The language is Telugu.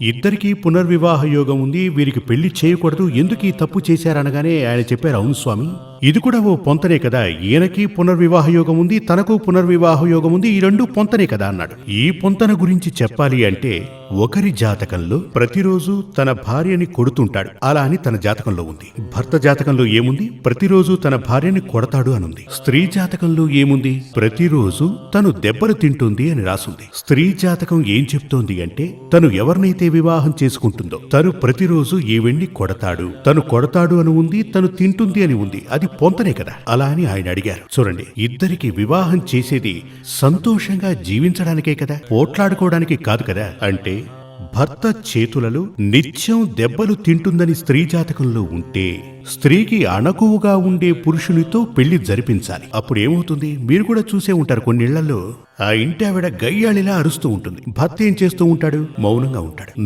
ఇద్దరికీ పునర్వివాహ యోగం ఉంది వీరికి పెళ్ళి చేయకూడదు ఎందుకు ఈ తప్పు చేశారనగానే ఆయన చెప్పారు అవును స్వామి. ఇది కూడా ఓ పొంతనే కదా. ఈయనకి పునర్వివాహ యోగం ఉంది తనకు పునర్వివాహ యోగం ఉంది ఈ రెండు పొంతనే కదా అన్నాడు. ఈ పొంతన గురించి చెప్పాలి అంటే ఒకరి జాతకంలో ప్రతిరోజు తన భార్యని కొడుతుంటాడు. అలా అని తన జాతకంలో ఉంది. భర్త జాతకంలో ఏముంది? ప్రతిరోజు తన భార్యని కొడతాడు అనుంది. స్త్రీ జాతకంలో ఏముంది? ప్రతిరోజు తను దెబ్బలు తింటుంది అని రాసుంది. స్త్రీ జాతకం ఏం చెప్తోంది అంటే తను ఎవరినైతే వివాహం చేసుకుంటుందో తను ప్రతిరోజు ఈవెణ్ణి కొడతాడు. తను కొడతాడు అని ఉంది తను తింటుంది అని ఉంది. అది పొంతనే కదా? అలా అని ఆయన అడిగారు. చూడండి ఇద్దరికి వివాహం చేసేది సంతోషంగా జీవించడానికే కదా? పోట్లాడుకోవడానికి కాదు కదా? అంటే భర్త చేతులలో నిత్యం దెబ్బలు తింటుందని స్త్రీ జాతకంలో ఉంటే స్త్రీకి అణకువగా ఉండే పురుషునితో పెళ్ళి జరిపించాలి. అప్పుడు ఏమవుతుంది మీరు కూడా చూసే ఉంటారు కొన్నిళ్ళలో. ఆ ఇంటి ఆవిడ గయ్యాళిలా అరుస్తూ ఉంటుంది. భర్త ఏం చేస్తూ ఉంటాడు? మౌనంగా ఉంటాడు.